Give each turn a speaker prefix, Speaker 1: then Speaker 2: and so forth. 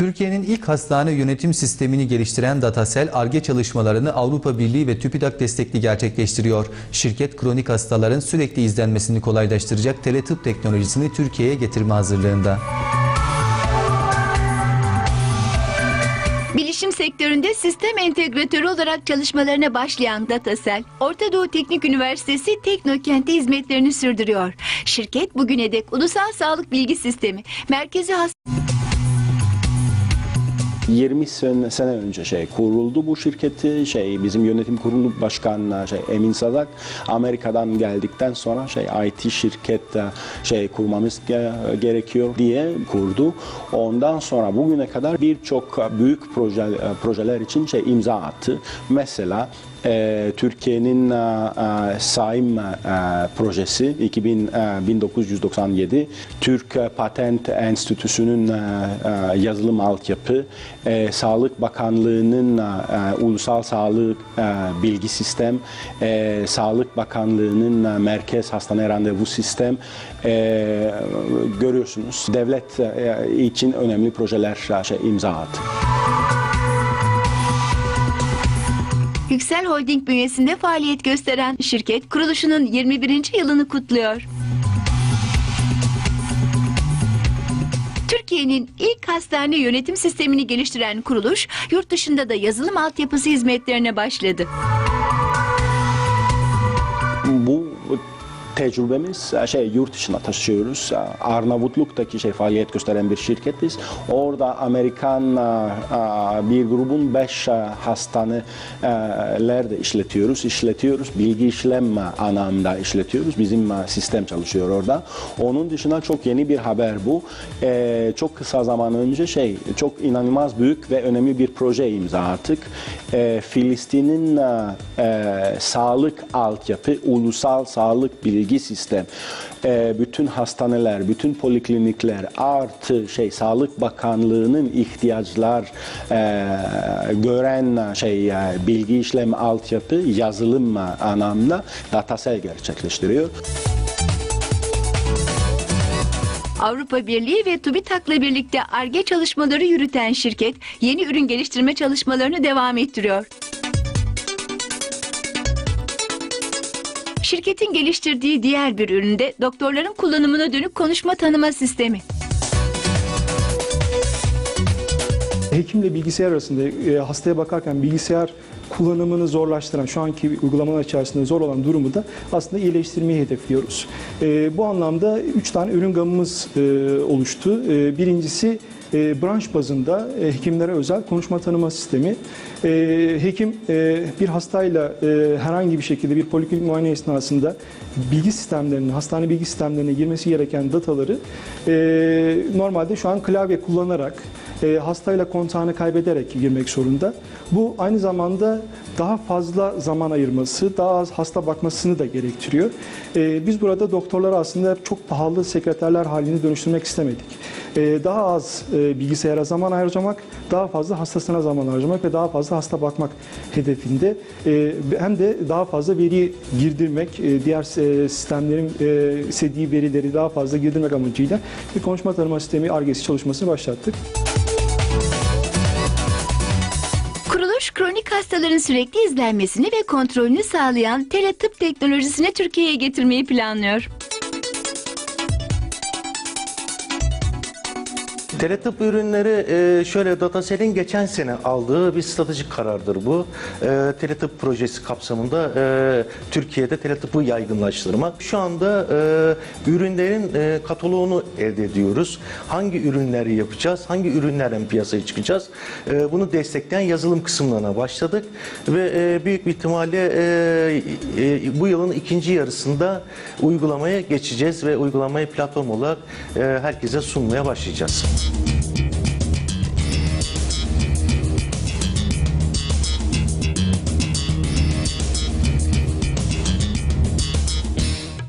Speaker 1: Türkiye'nin ilk hastane yönetim sistemini geliştiren Datasel, ARGE çalışmalarını Avrupa Birliği ve TÜBİTAK destekli gerçekleştiriyor. Şirket kronik hastaların sürekli izlenmesini kolaylaştıracak teletıp teknolojisini Türkiye'ye getirme hazırlığında.
Speaker 2: Bilişim sektöründe sistem entegratörü olarak çalışmalarına başlayan Datasel, Orta Doğu Teknik Üniversitesi Teknokent'te hizmetlerini sürdürüyor. Şirket bugüne dek Ulusal Sağlık Bilgi Sistemi, Merkezi Hastane
Speaker 3: 20 sene, sene önce şey kuruldu bu şirketi şey bizim yönetim kurulu başkanı şey Emin Sadak Amerika'dan geldikten sonra şey IT şirket e, şey kurmamız ge- gerekiyor diye kurdu. Ondan sonra bugüne kadar birçok büyük proje, projeler için şey imza attı. Mesela e, Türkiye'nin e, Saim e, projesi 2000, e, 1997 Türk Patent Enstitüsü'nün e, e, yazılım altyapı e, Sağlık Bakanlığı'nın e, e, Ulusal Sağlık e, Bilgi Sistem e, Sağlık Bakanlığı'nın e, Merkez Hastane Randevu Sistem e, görüyorsunuz devlet e, için önemli projeler e, şey, imza attı.
Speaker 2: Yüksel Holding bünyesinde faaliyet gösteren şirket kuruluşunun 21. yılını kutluyor. Türkiye'nin ilk hastane yönetim sistemini geliştiren kuruluş, yurt dışında da yazılım altyapısı hizmetlerine başladı.
Speaker 3: bu tecrübemiz e, şey yurt dışına taşıyoruz. E, Arnavutluk'taki şey faaliyet gösteren bir şirketiz. Orada Amerikan e, bir grubun 5 hastaneler de işletiyoruz. İşletiyoruz. Bilgi işlem anlamda işletiyoruz. Bizim sistem çalışıyor orada. Onun dışında çok yeni bir haber bu. Çok kısa zaman önce şey çok inanılmaz büyük ve önemli bir proje imza attık. Filistin'in sağlık altyapı, ulusal sağlık bilgi sistem, e, bütün hastaneler, bütün poliklinikler artı şey Sağlık Bakanlığı'nın ihtiyaçlar e, gören şey e, bilgi işlem altyapı yazılım anlamda datasel gerçekleştiriyor.
Speaker 2: Avrupa Birliği ve TÜBİTAK'la birlikte ARGE çalışmaları yürüten şirket, yeni ürün geliştirme çalışmalarını devam ettiriyor. Şirketin geliştirdiği diğer bir üründe doktorların kullanımına dönük konuşma tanıma sistemi.
Speaker 4: Hekimle bilgisayar arasında e, hastaya bakarken bilgisayar kullanımını zorlaştıran, şu anki uygulamalar içerisinde zor olan durumu da aslında iyileştirmeyi hedefliyoruz. E, bu anlamda üç tane ürün gamımız e, oluştu. E, birincisi e, branş bazında e, hekimlere özel konuşma tanıma sistemi. E, hekim e, bir hastayla e, herhangi bir şekilde bir poliklinik muayene esnasında bilgi sistemlerine, hastane bilgi sistemlerine girmesi gereken dataları e, normalde şu an klavye kullanarak e, hastayla kontağını kaybederek girmek zorunda. Bu aynı zamanda daha fazla zaman ayırması, daha az hasta bakmasını da gerektiriyor. E, biz burada doktorları aslında çok pahalı sekreterler haline dönüştürmek istemedik. E, daha az e, bilgisayara zaman harcamak, daha fazla hastasına zaman harcamak ve daha fazla hasta bakmak hedefinde. Hem de daha fazla veri girdirmek, diğer sistemlerin e, istediği verileri daha fazla girdirmek amacıyla bir konuşma tanıma sistemi argesi çalışmasını başlattık.
Speaker 2: Kuruluş, kronik hastaların sürekli izlenmesini ve kontrolünü sağlayan teletıp teknolojisini Türkiye'ye getirmeyi planlıyor.
Speaker 5: Teletıp ürünleri e, şöyle Datasel'in geçen sene aldığı bir stratejik karardır bu. E, Teletıp projesi kapsamında e, Türkiye'de teletıpı yaygınlaştırmak. Şu anda e, ürünlerin e, kataloğunu elde ediyoruz. Hangi ürünleri yapacağız, hangi ürünlerden piyasaya çıkacağız bunu destekleyen yazılım kısımlarına başladık. Ve büyük bir ihtimalle bu yılın ikinci yarısında uygulamaya geçeceğiz ve uygulamayı platform olarak herkese sunmaya başlayacağız. Thank you.